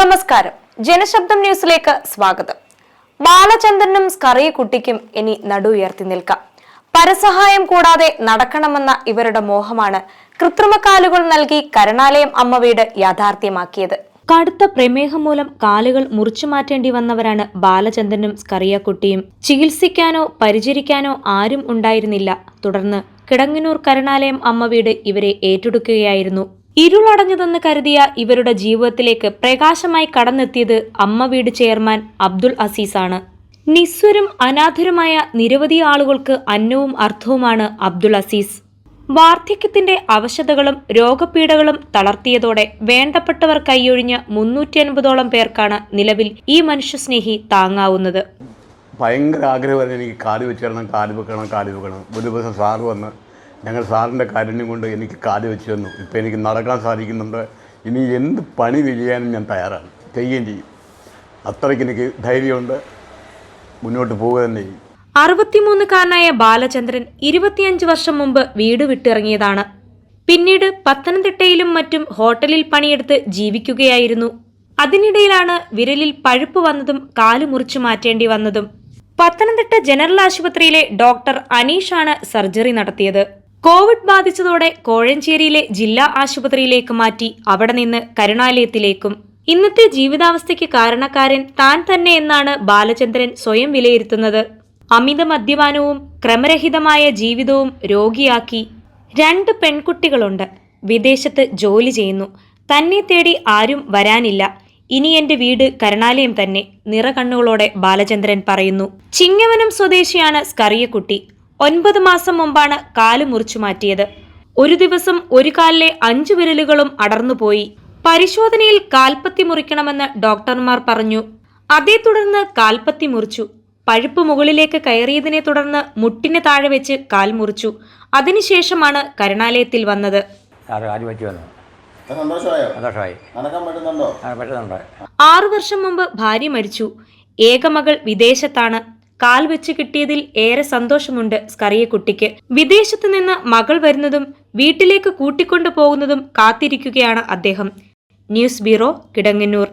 നമസ്കാരം. ജനശബ്ദം ന്യൂസിലേക്ക് സ്വാഗതം. ബാലചന്ദ്രനും സ്കറിയ കുട്ടിക്കും ഇനി നടുയർത്തി നിൽക്കാം. പരസഹായം കൂടാതെ നടക്കണമെന്ന ഇവരുടെ മോഹമാണ് കൃത്രിമക്കാലുകൾ നൽകി കരുണാലയം അമ്മ വീട് യാഥാർത്ഥ്യമാക്കിയത്. കടുത്ത പ്രമേഹം മൂലം കാലുകൾ മുറിച്ചു മാറ്റേണ്ടി വന്നവരാണ് ബാലചന്ദ്രനും സ്കറിയ കുട്ടിയും ചികിത്സിക്കാനോ പരിചരിക്കാനോ ആരും ഉണ്ടായിരുന്നില്ല. തുടർന്ന് കിടങ്ങനൂർ കരുണാലയം അമ്മ വീട് ഇവരെ ഏറ്റെടുക്കുകയായിരുന്നു. ഇരുളടഞ്ഞതെന്ന് കരുതിയ ഇവരുടെ ജീവിതത്തിലേക്ക് പ്രകാശമായി കടന്നെത്തിയത് അമ്മ വീട് ചെയർമാൻ അബ്ദുൾ അസീസാണ്. നിസ്വരും അനാഥരുമായ നിരവധി ആളുകൾക്ക് അന്നവും അർത്ഥവുമാണ് അബ്ദുൾ അസീസ്. വാർദ്ധക്യത്തിന്റെ അവശതകളും രോഗപീഠകളും തളർത്തിയതോടെ വേണ്ടപ്പെട്ടവർ കൈയൊഴിഞ്ഞ മുന്നൂറ്റി അൻപതോളം പേർക്കാണ് നിലവിൽ ഈ മനുഷ്യസ്നേഹി താങ്ങാവുന്നത്. ഭയങ്കര ആഗ്രഹമായിരുന്നു എനിക്ക് കാൽ വെച്ച് കാൽ വെക്കണം കാൽ വെക്കണം. ഒരു ദിവസം സാറ് വന്ന് ഞങ്ങൾ സാറിന്റെ കാരുണ്യം കൊണ്ട് എനിക്ക് കാൽ വെച്ച് തന്നു. ഇപ്പോൾ എനിക്ക് നടക്കാൻ സാധിക്കുന്നുണ്ട്. ഇനി എന്ത് പണി ചെയ്യാനും ഞാൻ തയ്യാറാണ്. ചെയ്യുകയും ചെയ്യും. അത്രയ്ക്ക് എനിക്ക് ധൈര്യമുണ്ട്. മുന്നോട്ട് പോവുക തന്നെ ചെയ്യും. അറുപത്തിമൂന്നുകാരനായ ബാലചന്ദ്രൻ ഇരുപത്തിയഞ്ച് വർഷം മുമ്പ് വീട് വിട്ടിറങ്ങിയതാണ്. പിന്നീട് പത്തനംതിട്ടയിലും മറ്റും ഹോട്ടലിൽ പണിയെടുത്ത് ജീവിക്കുകയായിരുന്നു. അതിനിടയിലാണ് വിരലിൽ പഴുപ്പ് വന്നതും കാലു മുറിച്ചു മാറ്റേണ്ടി വന്നതും. പത്തനംതിട്ട ജനറൽ ആശുപത്രിയിലെ ഡോക്ടർ അനീഷാണ് സർജറി നടത്തിയത്. കോവിഡ് ബാധിച്ചതോടെ കോഴഞ്ചേരിയിലെ ജില്ലാ ആശുപത്രിയിലേക്ക് മാറ്റി അവിടെ നിന്ന് കരുണാലയത്തിലേക്കും. ഇന്നത്തെ ജീവിതാവസ്ഥയ്ക്ക് കാരണക്കാരൻ താൻ തന്നെ എന്നാണ് ബാലചന്ദ്രൻ സ്വയം വിലയിരുത്തുന്നത്. അമിത മദ്യപാനവും ക്രമരഹിതമായ ജീവിതവും രോഗിയാക്കി രണ്ട് പെൺകുട്ടികളുണ്ട്. വിദേശത്ത് ജോലി ചെയ്യുന്നു. തന്നെ തേടി ആരും വരാനില്ല. ഇനി എന്റെ വീട് കരുണാലയം തന്നെ നിറകണ്ണുകളോടെ ബാലചന്ദ്രൻ പറയുന്നു. ചിങ്ങവനം സ്വദേശിയാണ് സ്കറിയക്കുട്ടി. ഒൻപത് മാസം മുമ്പാണ് കാൽ മുറിച്ചു മാറ്റിയത്. ഒരു ദിവസം ഒരു കാലിലെ അഞ്ചു വിരലുകളും അടർന്നുപോയി പരിശോധനയിൽ കാൽപ്പത്തി മുറിക്കണമെന്ന് ഡോക്ടർമാർ പറഞ്ഞു. അതേ തുടർന്ന് കാൽപ്പത്തി മുറിച്ചു. പഴുപ്പ് മുകളിലേക്ക് കയറിയതിനെ തുടർന്ന് മുട്ടിന് താഴെ വെച്ച് കാൽ മുറിച്ചു. അതിനുശേഷമാണ് കരുണാലയത്തിൽ വന്നത്. ആറു വർഷം മുമ്പ് ഭാര്യ മരിച്ചു. ഏകമകൾ വിദേശത്താണ്. കാൽ വെച്ച് കിട്ടിയതിൽ ഏറെ സന്തോഷമുണ്ട് സ്കറിയ സ്കറിയക്കുട്ടിക്ക് വിദേശത്ത് നിന്ന് മകൾ വരുന്നതും വീട്ടിലേക്ക് കൂട്ടിക്കൊണ്ടു പോകുന്നതും കാത്തിരിക്കുകയാണ് അദ്ദേഹം. News bureau Kidangannur.